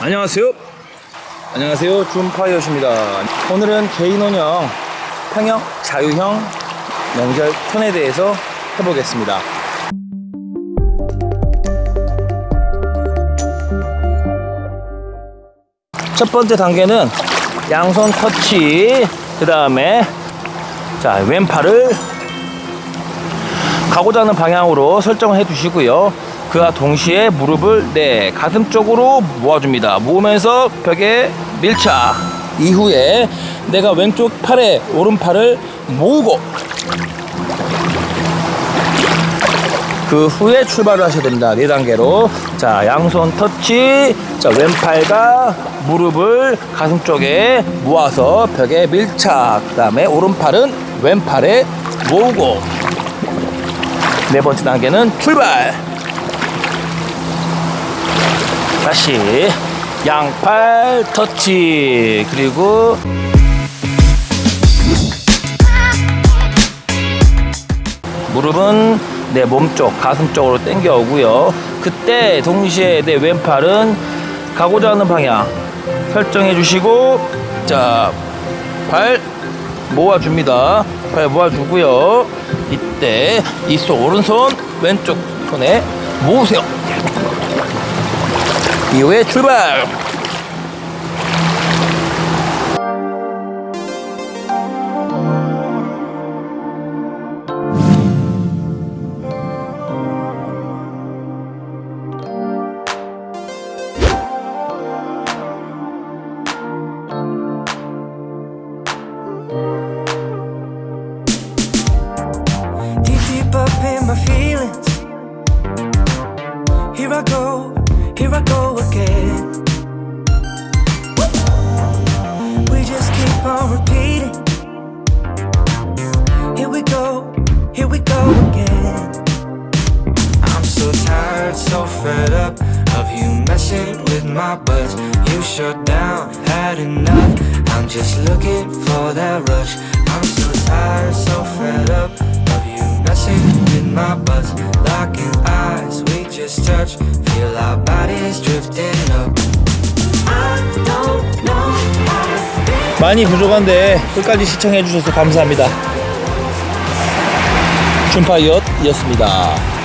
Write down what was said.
안녕하세요. 안녕하세요. 줌파이어십니다. 오늘은 개인원형, 평형, 자유형 연결 턴에 대해서 해보겠습니다. 첫 번째 단계는 양손 터치, 그 다음에 자 왼팔을 가고자 하는 방향으로 설정을 해 두시고요. 그와 동시에 무릎을 네 가슴 쪽으로 모아줍니다. 모으면서 벽에 밀착. 이후에 내가 왼쪽 팔에 오른팔을 모으고 그 후에 출발을 하셔야 됩니다. 네 단계로. 자, 양손 터치. 자, 왼팔과 무릎을 가슴 쪽에 모아서 벽에 밀착. 그 다음에 오른팔은 왼팔에 모으고. 네 번째 단계는 출발. 다시 양팔 터치. 그리고 무릎은 내 몸쪽, 가슴 쪽으로 당겨 오고요. 그때 동시에 내 왼팔은 가고자 하는 방향 설정해 주시고 자, 발 모아줍니다. 발 모아주고요. 이때 이 손 오른손 왼쪽 손에 모으세요. 이후에 출발. Deep, deep up in my feelings. Here I go, here I go again. We just keep on repeating. Here we go, here we go again. I'm so tired, so fed up of you messing with my buzz. You shut down, had enough. I'm just looking for that rush. I'm so tired, so fed up of you messing with my buzz. Locking eyes, we just touch. 많이 부족한데 끝까지 시청해 주셔서 감사합니다. 줌파이엇이었습니다.